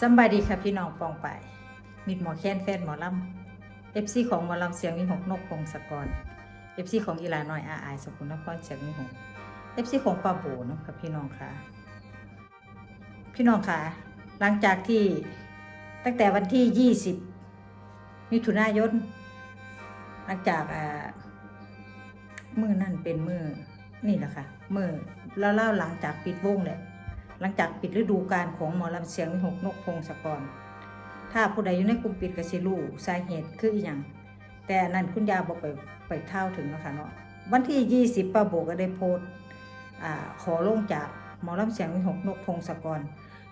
สบายดีค่ะพี่น้องปองไปมิดหมอแค้นแฟนหมอลำเอฟซีของหมอลำเสียงวิหกนกพงศกรเอฟซีของอีลาน้อยอาอายสกุลนครเสียงวิหกเอฟซีของปาโบนะค่ะพี่น้องค่ะ พี่น้องค่ะ หลังจากที่ตั้งแต่วันที่20มิถุนายนหลังจากอ่ามือนั่นเป็นมือนี่แหละค่ะมือแล้วเล่าหลังจากปิดวงแหละ หลังจากปิดฤดูกาลของหมอลำเสียงวิหกนกพงศกร ถ้าผู้ใดอยู่ในกลุ่มปิดก็สิรู้สาเหตุคืออีหยังแต่นั้นคุณยาบอกไปไปเท่าถึงนะคะเนาะวันที่ 20ป้าโบก็ได้โพสต์ขอลงจากหมอลำเสียงวิหกนกพงศกร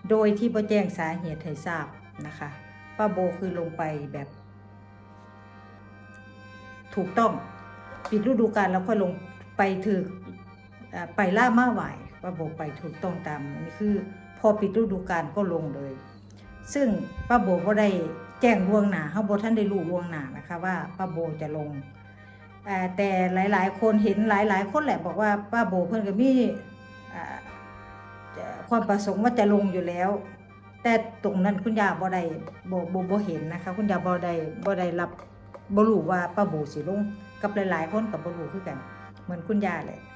โดยที่บ่แจ้งสาเหตุให้ทราบนะคะป้าโบคือลงไปแบบ ถูกต้องปิดฤดูกาลแล้วค่อยลงไปถือ ไปล่ามาไหวป้าโบไปถูกต้องตามอันนี้คือ พอปิดฤดูกาลก็ลงเลย ซึ่งป้าโบก็ได้แจ้งล่วงหนาเฮาบ่ท่านได้รู้ล่วงหนานะคะว่าป้าโบจะลงแต่หลายๆ คนเห็นหลาย ๆ คนแหละบอกว่าป้าโบเพิ่อนก็มีอ่าเอ่อความประสงค์ว่าจะลงอยู่แล้ว แต่ตรงนั้นคุณยาบ่ได้บ่บ่บ่เห็นนะคะ คุณยาบ่ได้บ่ได้รับบ่รู้ว่าป้าโบสิลงกับหลาย ๆ คนก็บ่รู้คือกัน เหมือนคุณยาแหละอ่า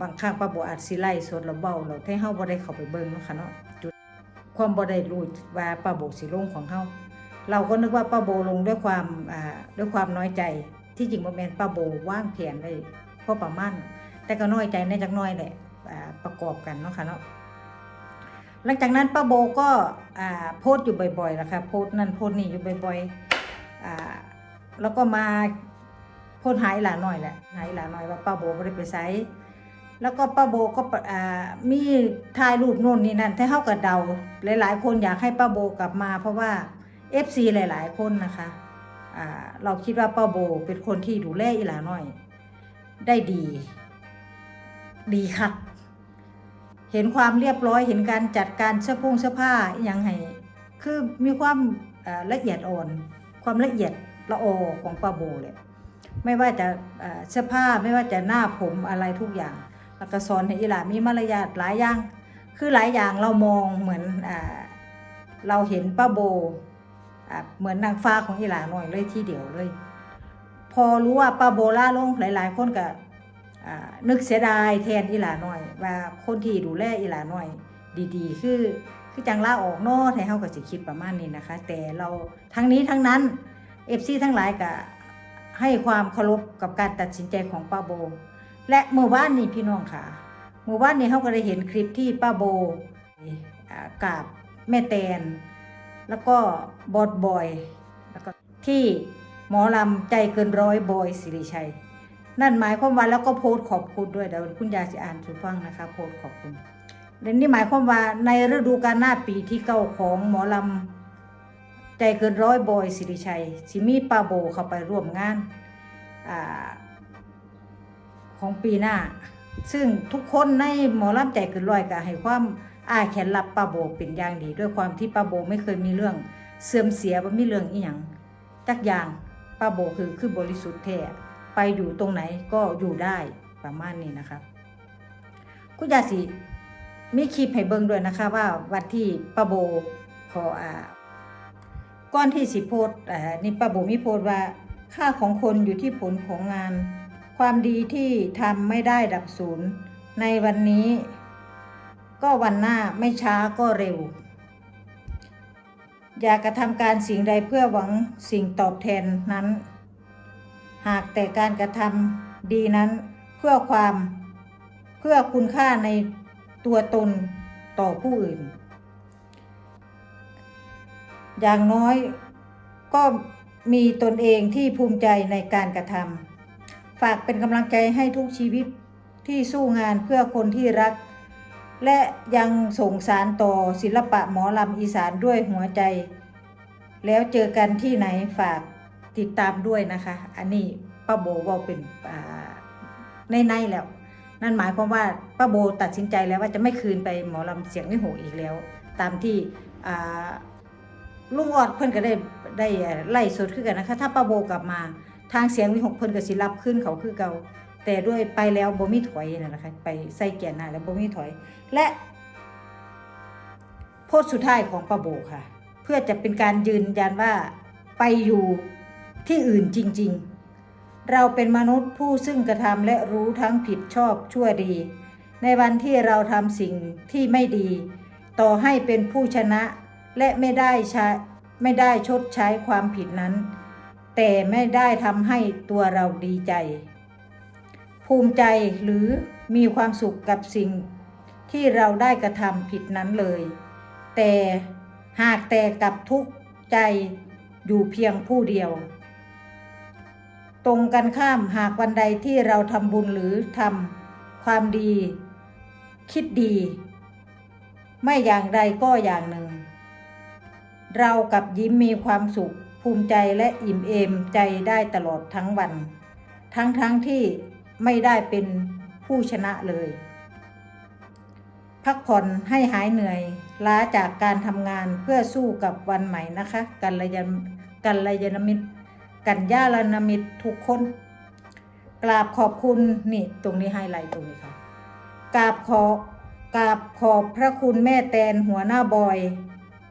บางครั้งป้าโบอาจสิไล่สดแล้วเว้าแล้วให้เฮาบ่ได้เข้าไปเบิ่งเนาะค่ะเนาะจุดความบ่ได้รู้ว่าป้าโบสิลงของเฮาเราก็นึกว่าป้าโบลงด้วยความอ่าด้วยความน้อยใจ ที่จริงบ่แม่นป้าโบว่างแผนไว้พอประมาณแต่ก็น้อยใจในจักน้อยแหละอ่าประกอบกันเนาะค่ะเนาะหลังจากนั้นป้าโบก็อ่าโพสต์อยู่บ่อยๆนะคะโพสต์นั่นโพสต์นี่อยู่บ่อยๆอ่าแล้วก็มาโพสต์หายหลาหน่อยแหละหายหลาหน่อยว่าป้าโบไม่ได้ไปไซ แล้วก็ป้าโบก็มีถ่ายรูปโน่นนี่นั่นถ้าเข้ากับเดา หลาย ๆ คนอยากให้ป้าโบกลับมา เพราะว่า FC หลาย ๆ คนนะคะเราคิดว่าป้าโบเป็นคนที่ดูแลอีหลาน่อย ได้ดี ดีค่ะเห็นความเรียบร้อยเห็นการจัดการเสื้อผงเสื้อผ้าอย่างให้คือมีความละเอียดอ่อน ความละเอียดละออของป้าโบเลยไม่ว่าจะเสื้อผ้าไม่ว่าจะหน้าผมอะไรทุกอย่าง แล้วก็สอนให้อีหลามีมารยาทหลายอย่าง คือหลายอย่างเรามองเหมือนอ่าเราเห็นป้าโบอ่าเหมือนนางฟ้าของอีหลาหน่อยเลยทีเดียวเลย พอรู้ว่าป้าโบล่าลงหลาย ๆ คนก็อ่านึกเสียดายแทนอีหลาหน่อย ว่าคนที่ดูแลอีหลาหน่อย ดีๆ คือคือจังล่าออกนอให้เฮาก็สิคิดประมาณนี้นะคะ แต่เราทั้งนี้ทั้งนั้น FC ทั้งหลายก็ให้ความเคารพกับการตัดสินใจของป้าโบ และเมื่อวานนี้พี่น้องค่ะเมื่อวานนี้เฮาก็ได้เห็นคลิปที่ป้าโบกราบแม่แตน แล้วก็บอดบอยแล้วก็ที่หมอลำใจเกินร้อยบอยสิริชัย นั่นหมายความว่าแล้วก็โพสต์ขอบคุณด้วยเดี๋ยวคุณยายจะอ่านสู่ฟังนะคะโพสต์ขอบคุณเดี๋ยวนี้หมายความว่าในฤดูกาลหน้าปีที่เก้าของหมอลำใจเกินร้อยบอยสิริชัยสิมีปาโบเข้าไปร่วมงานอ่า ของปีหน้า ซึ่งทุกคนในหมอลำใจเกินร้อยก็ให้ความอ้าแขนรับป้าโบเป็นอย่างดี ด้วยความที่ป้าโบไม่เคยมีเรื่องเสื่อมเสียว่ามีเรื่องอีหยังจักอย่างป้าโบคือคือบริสุทธิ์แท้ไปอยู่ตรงไหนก็อยู่ได้ประมาณนี้นะคะคุณยาสีมีคลิปให้เบิ่งด้วยนะคะ ว่าวันที่ป้าโบขออ่าก้อนที่สิโพสต์อ่านี่ป้าโบมีโพสต์ว่าค่าของคนอยู่ที่ผลของงาน ความดีที่ทำไม่ได้ดับศูนย์ ในวันนี้ ก็วันหน้าไม่ช้าก็เร็ว อย่ากระทำการสิ่งใดเพื่อหวังสิ่งตอบแทนนั้น หากแต่การกระทำดีนั้นเพื่อความเพื่อคุณค่าในตัวตนต่อผู้อื่น อย่างน้อยก็มีตนเองที่ภูมิใจในการกระทำ ฝากเป็นกำลังใจให้ทุกชีวิตที่สู้งานเพื่อคนที่รัก และยังส่งสารต่อศิลปะหมอลำอีสานด้วยหัวใจ แล้วเจอกันที่ไหนฝากติดตามด้วยนะคะ อันนี้ป้าโบว่าเป็นในในๆแล้ว นั่นหมายความว่าป้าโบตัดสินใจแล้วว่าจะไม่คืนไปหมอลำเสียงไม่โหอีกแล้ว ตามที่ลุงออดเพิ่นก็ได้ได้ไล่สดขึ้นกันนะคะ ถ้าป้าโบกลับมา ทางเสียงวิหกเพิ่นก็สิรับขึ้นเขาคือเก่าแต่ด้วยไปแล้วบ่มีถอยนั่นนะคะไปใส่เกียร์หน้าแล้วบ่มีถอย และโพสสุดท้ายของป้าโบค่ะ เพื่อจะเป็นการยืนยันว่าไปอยู่ที่อื่นจริง ๆ เราเป็นมนุษย์ผู้ซึ่งกระทำและรู้ทั้งผิดชอบชั่วดี ในวันที่เราทำสิ่งที่ไม่ดี ต่อให้เป็นผู้ชนะและไม่ได้ใช้ไม่ได้ชดใช้ความผิดนั้น แต่ไม่ได้ทำให้ตัวเราดีใจ ภูมิใจหรือมีความสุขกับสิ่งที่เราได้กระทำผิดนั้นเลย แต่หากแต่กับทุกข์ใจอยู่เพียงผู้เดียว ตรงกันข้ามหากวันใดที่เราทำบุญหรือทำความดี คิดดี ไม่อย่างใดก็อย่างหนึ่ง เรากับยิ้มมีความสุข ภูมิใจและอิ่มเอมใจได้ตลอดทั้งวัน ทั้งทั้งที่ไม่ได้เป็นผู้ชนะเลย พักผ่อนให้หายเหนื่อยล้าจากการทำงานเพื่อสู้กับวันใหม่นะคะกันลยนกันลยานมิตร กันย่าลนมิตรทุกคน กราบขอบคุณนี่ตรงนี้ไฮไลท์ตรงนี้ค่ะกราบขอกราบขอบพระคุณแม่แตนหัวหน้าบอย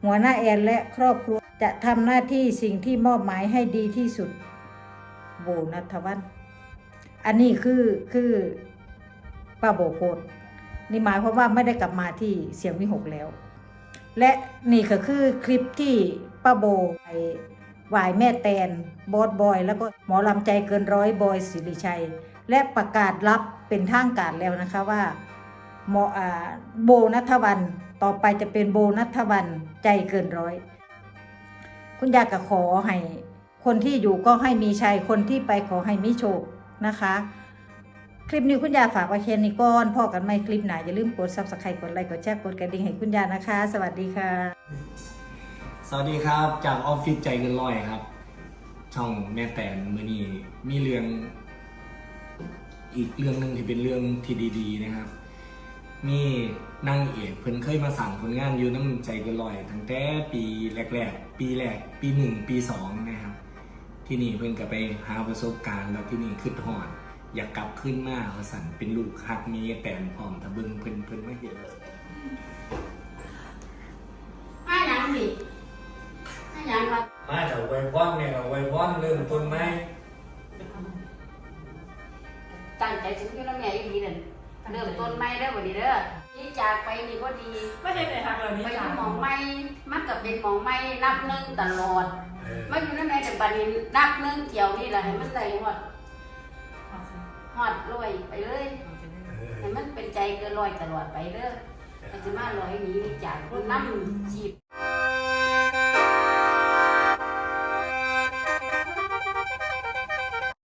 หัวหน้าแอนและครอบครัว จะทำหน้าที่สิ่งที่มอบหมายให้ดีที่สุดโบนัทวันอันนี้คือคือป้าโบโพดนี่หมายความว่าไม่ได้กลับมาที่เสียงวิหกแล้ว และนี่ก็คือคลิปที่ป้าโบไปไหวายแม่แตนบอสบอย แล้วก็หมอลำใจเกินร้อยบอยสิริชัย และประกาศรับเป็นทางการแล้วนะคะว่าหมออ่าโบนัทวันต่อไปจะเป็นโบนัทวันใจเกินร้อย คุณยายก็ขอให้คนที่อยู่ก็ให้มีชัยคนที่ไปขอให้มีโชคนะคะ คลิปนี้คุณยายฝากไว้แค่นี้ก่อนพอกันไหมคลิปไหนอย่าลืมกด subscribe กดไลค์กดแชร์กดกระดิ่งให้คุณยายนะคะ สวัสดีค่ะ สวัสดีครับ จากออฟฟิศใจเกินร้อยครับ ช่องแม่แตนมือนี้มีเรื่อง อีกเรื่องหนึ่งที่เป็นเรื่องที่ดี ๆ นะครับ มีนางเอกเพิ่นเคยมาสั่งผลงานอยู่น้ำใจเกินร้อยตั้งแต่ปีแรก ๆ ปีแรกปีหนึ่งปีสองนะครับ ที่นี่เพิ่นก็ไปหาประสบการณ์แล้วที่นี่ขึ้นหอดอยากกลับขึ้นมาเขาสั่นเป็นลูกฮักมีแตนพร้อมทะเบึงเพิ่นเพิ่นไม่เห็นเลยให้หยังดิให้หยังครับมาจากไวพอนเนี่ยไวพอนเริ่มต้นไหมตั้งใจถึงอยู่แล้วแม่อีหลีนั่นเริ่มต้นใหม่เด้อวันนี้เด้อ นี่จากไปนี่ก็ดีไม่ใช่ในทางเรานี้ไปอจ้ะยู่หมองใหม่มันก็เป็นหมองใหม่นับหนึ่งตลอดเออมาอยู่ในแม่แต่บัดนี้นับหนึ่งเที่ยวนี่แหละให้มันได้ฮอดฮอดรวยไปเลยให้มันเป็นใจเกินร้อยตลอดไปเด้อก็จะมาร้อยหนี้จากน้ำจีบ